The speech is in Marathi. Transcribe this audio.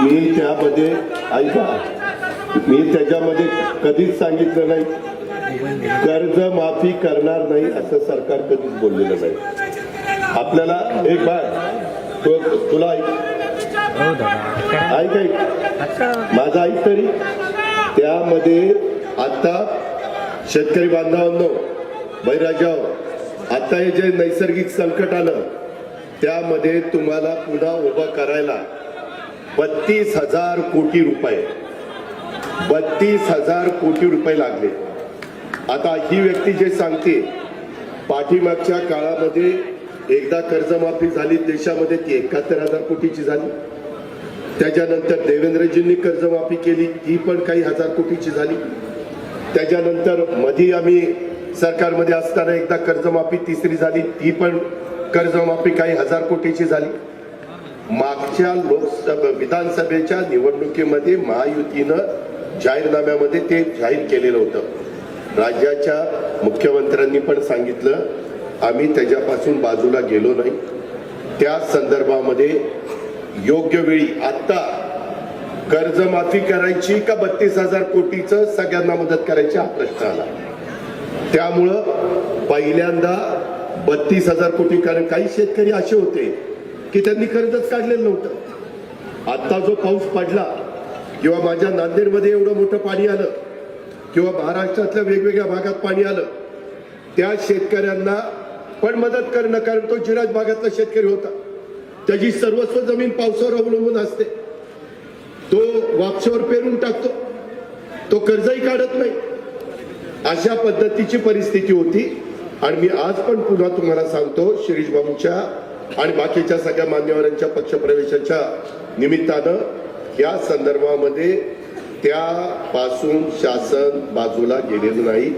मी त्यामध्ये ऐका मी त्याच्यामध्ये कधीच सांगितलं नाही. कर्ज माफी करणार नाही असं सरकार कधीच बोललेलं नाही. आपल्याला एक बाय तु- तुला ऐक. ऐक ऐक. माझं ऐक तरी. त्यामध्ये आता शेतकरी बांधवांनो बैराजाव आता हे जे नैसर्गिक संकट आलं त्यामध्ये तुम्हाला पुन्हा उभं करायला बत्तीस हजार कोटी रुपये. बत्तीस हजार कोटी रुपये लागले. आता ही व्यक्ती जे सांगते पाठीमागच्या काळामध्ये एकदा कर्जमाफी झाली देशामध्ये ती एकाहत्तर हजार कोटीची झाली. त्याच्यानंतर देवेंद्रजींनी कर्जमाफी केली ती पण काही हजार कोटीची झाली. त्याच्यानंतर मधी आम्ही सरकारमध्ये असताना एकदा कर्जमाफी तिसरी झाली ती पण कर्जमाफी काही हजार कोटीची झाली. मागच्या लोकसभा विधानसभेच्या निवडणुकीमध्ये महायुतीनं जाहीरनाम्यामध्ये ते जाहीर केलेलं होतं. राज्याच्या मुख्यमंत्र्यांनी पण सांगितलं आम्ही त्याच्यापासून बाजूला गेलो नाही. त्या संदर्भामध्ये योग्य वेळी आत्ता कर्जमाफी करायची का बत्तीस हजार कोटीचं सगळ्यांना मदत करायची हा प्रश्न आला. त्यामुळं पहिल्यांदा बत्तीस हजार कोटी कारण काही शेतकरी असे होते की त्यांनी कर्जच काढलेलं नव्हतं. आत्ता जो पाऊस पडला किंवा माझ्या नांदेडमध्ये एवढं मोठं पाणी आलं किंवा महाराष्ट्रातल्या वेगवेगळ्या भागात पाणी आलं त्या शेतकऱ्यांना पण मदत करणं कारण तो जिराज भागातला शेतकरी होता. त्याची सर्वस्व जमीन पावसावर अवलंबून असते. तो वापशावर पेरून टाकतो. तो कर्जही काढत नाही. अशा पद्धतीची परिस्थिती होती. आणि मी आज पण पुन्हा तुम्हाला सांगतो शिरीष बाबूंच्या आणि बाकीच्या सगळ्या मान्यवरांच्या पक्षप्रवेशाच्या निमित्तानं या संदर्भामध्ये त्यापासून शासन बाजूला गेलेलं नाही.